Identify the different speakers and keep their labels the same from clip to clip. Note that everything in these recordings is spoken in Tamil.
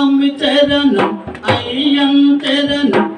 Speaker 1: స్వామి చరణం అయ్యం చరణం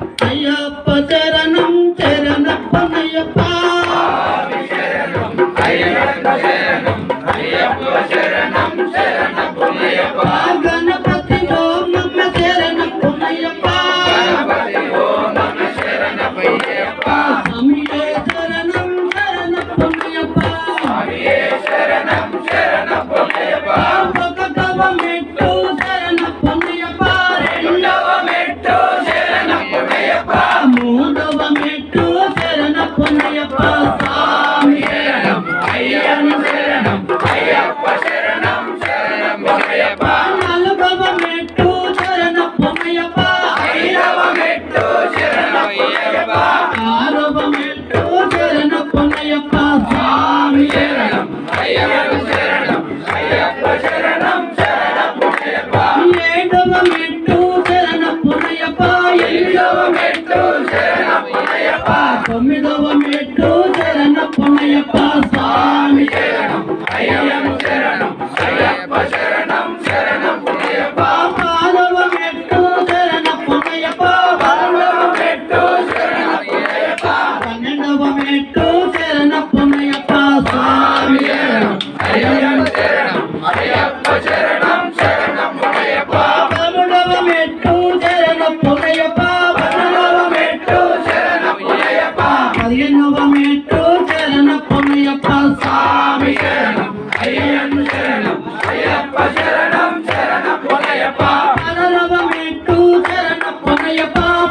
Speaker 1: சுவாமி சரணம் ஐயப்பன் சரணம். ஐயப்ப
Speaker 2: சரணம்
Speaker 1: சரணம் புண்ணியப்பா. ஏடவம் எட்டு சரணம் புண்ணியப்பா. எல்லவம் எட்டு சரணம் பன்னெண்டவம் எட்டு சண்முகமேட்டு சரண பொன்னியப்பா சாமி சரணம். ஐயன் சரணம். ஐயப்ப
Speaker 2: சரணம். சரண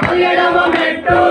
Speaker 1: பல்லடவமேட்டு